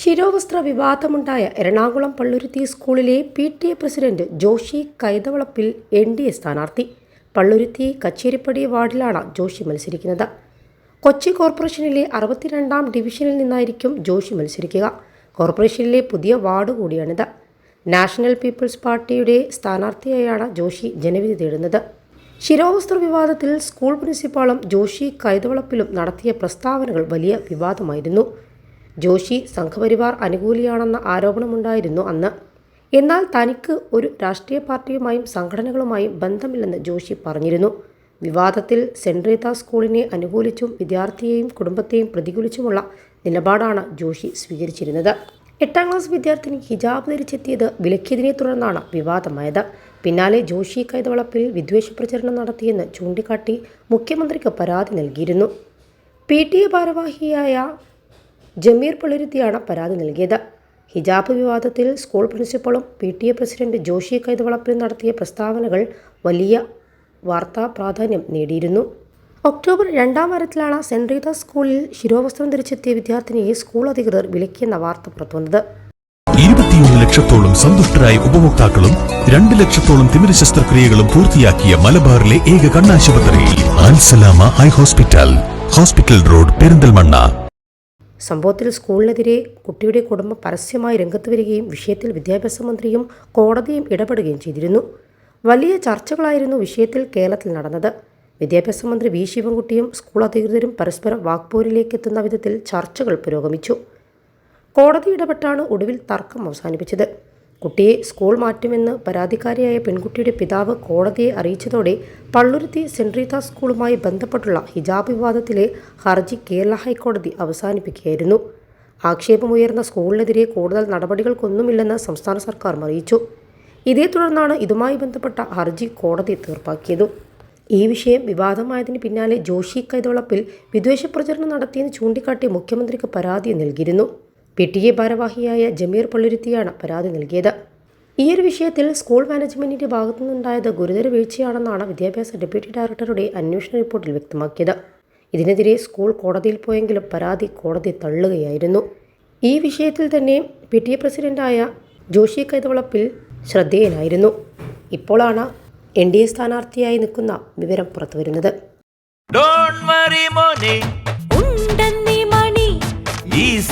ശിരോവസ്ത്ര വിവാദമുണ്ടായ എറണാകുളം പള്ളുരുത്തി സ്കൂളിലെ P T A president Joshi Kaithavalappil N D A സ്ഥാനാർത്ഥി. പള്ളുരുത്തി കച്ചേരിപ്പടി വാർഡിലാണ് ജോഷി മത്സരിക്കുന്നത്. കൊച്ചി കോർപ്പറേഷനിലെ അറുപത്തിരണ്ടാം ഡിവിഷനിൽ നിന്നായിരിക്കും ജോഷി മത്സരിക്കുക. കോർപ്പറേഷനിലെ പുതിയ വാർഡ് കൂടിയാണിത്. നാഷണൽ പീപ്പിൾസ് പാർട്ടിയുടെ സ്ഥാനാർത്ഥിയായാണ് ജോഷി ജനവിധി തേടുന്നത്. ശിരോവസ്ത്ര വിവാദത്തിൽ സ്കൂൾ പ്രിൻസിപ്പാളും ജോഷി കൈതവളപ്പിലും നടത്തിയ പ്രസ്താവനകൾ വലിയ വിവാദമായിരുന്നു. ജോഷി സംഘപരിവാർ അനുകൂലിയാണെന്ന ആരോപണമുണ്ടായിരുന്നു അന്ന്. എന്നാൽ തനിക്ക് ഒരു രാഷ്ട്രീയ പാർട്ടിയുമായും സംഘടനകളുമായും ബന്ധമില്ലെന്ന് ജോഷി പറഞ്ഞിരുന്നു. വിവാദത്തിൽ സെന്റ് റീത്ത സ്കൂളിനെ അനുകൂലിച്ചും വിദ്യാർത്ഥിയെയും കുടുംബത്തെയും പ്രതികൂലിച്ചുമുള്ള നിലപാടാണ് ജോഷി സ്വീകരിച്ചിരുന്നത്. എട്ടാം ക്ലാസ് വിദ്യാർത്ഥിനി ഹിജാബ് ധരിച്ചെത്തിയത് വിലക്കിയതിനെ തുടർന്നാണ് വിവാദമായത്. പിന്നാലെ ജോഷി കൈതവളപ്പിൽ വിദ്വേഷ പ്രചരണം നടത്തിയെന്ന് ചൂണ്ടിക്കാട്ടി മുഖ്യമന്ത്രിക്ക് പരാതി നൽകിയിരുന്നു. പി ടി എ ഭാരവാഹിയായ ജമീർ പള്ളുരുത്തിയാണ് പരാതി നൽകിയത്. ഹിജാബ് വിവാദത്തിൽ school പ്രിൻസിപ്പളും P T A president Joshi Kaithavalappil നടത്തിയ പ്രസ്താവനകൾ വലിയ വാർത്താ പ്രാധാന്യം നേടിയിരുന്നു. ഒക്ടോബർ രണ്ടാം വാരത്തിലാണ് സെന്റ് റീത സ്കൂളിൽ ശിരോവസ്ത്രം ധരിച്ചെത്തിയ വിദ്യാർത്ഥിനിയെ സ്കൂൾ അധികൃതർ വിലക്കിയെന്ന വാർത്ത പുറത്തുവന്നത്. ഇരുപത്തിയൊന്ന് ലക്ഷത്തോളം സന്തുഷ്ടരായ ഉപഭോക്താക്കളും രണ്ട് ലക്ഷത്തോളം തിമിര ശസ്ത്രക്രിയകളും പൂർത്തിയാക്കിയ മലബാറിലെ ഏക കണ്ണാശുപത്രി ഹോസ്പിറ്റൽ ഹോസ്പിറ്റൽ റോഡ് പെരിന്തൽമണ്ണ. സംഭവത്തിൽ സ്കൂളിനെതിരെ കുട്ടിയുടെ കുടുംബം പരസ്യമായി രംഗത്ത് വരികയും വിഷയത്തിൽ വിദ്യാഭ്യാസ മന്ത്രിയും കോടതിയും ഇടപെടുകയും ചെയ്തിരുന്നു. വലിയ ചർച്ചകളായിരുന്നു വിഷയത്തിൽ കേരളത്തിൽ നടന്നത്. വിദ്യാഭ്യാസ മന്ത്രി വി. ശിവൻകുട്ടിയും സ്കൂൾ അധികൃതരും പരസ്പരം വാക്പോരിലേക്ക് എത്തുന്ന വിധത്തിൽ ചർച്ചകൾ പുരോഗമിച്ചു. കോടതി ഇടപെട്ടാണ് ഒടുവിൽ തർക്കം അവസാനിപ്പിച്ചത്. കുട്ടിയെ സ്കൂൾ മാറ്റുമെന്ന് പരാതിക്കാരിയായ പെൺകുട്ടിയുടെ പിതാവ് കോടതിയെ അറിയിച്ചതോടെ പള്ളുരുത്തി സെൻട്രീത സ്കൂളുമായി ബന്ധപ്പെട്ടുള്ള ഹിജാബ് വിവാദത്തിലെ ഹർജി കേരള ഹൈക്കോടതി അവസാനിപ്പിക്കുകയായിരുന്നു. ആക്ഷേപമുയർന്ന സ്കൂളിനെതിരെ കൂടുതൽ നടപടികൾക്കൊന്നുമില്ലെന്ന് സംസ്ഥാന സർക്കാർ അറിയിച്ചു. ഇതേ തുടർന്നാണ് ഇതുമായി ബന്ധപ്പെട്ട ഹർജി കോടതി തീർപ്പാക്കിയത്. ഈ വിഷയം വിവാദമായതിന് പിന്നാലെ ജോഷി കൈതവളപ്പിൽ വിദ്വേഷ പ്രചരണം നടത്തിയെന്ന് ചൂണ്ടിക്കാട്ടി മുഖ്യമന്ത്രിക്ക് പരാതി നൽകിയിരുന്നു. പി ടി എ ഭാരവാഹിയായ ജമീർ പള്ളുരുത്തിയാണ് പരാതി നൽകിയത്. ഈയൊരു വിഷയത്തിൽ സ്കൂൾ മാനേജ്മെന്റിന്റെ ഭാഗത്തു നിന്നുണ്ടായത് ഗുരുതര വീഴ്ചയാണെന്നാണ് വിദ്യാഭ്യാസ ഡെപ്യൂട്ടി ഡയറക്ടറുടെ അന്വേഷണ റിപ്പോർട്ടിൽ വ്യക്തമാക്കിയത്. ഇതിനെതിരെ സ്കൂൾ കോടതിയിൽ പോയെങ്കിലും പരാതി കോടതി തള്ളുകയായിരുന്നു. ഈ വിഷയത്തിൽ തന്നെ പി ടി എ പ്രസിഡന്റായ ജോഷി കൈതവളപ്പിൽ ശ്രദ്ധേയനായിരുന്നു. ഇപ്പോഴാണ് എൻ ഡി എ സ്ഥാനാർത്ഥിയായി നിൽക്കുന്ന വിവരം പുറത്തുവരുന്നത്.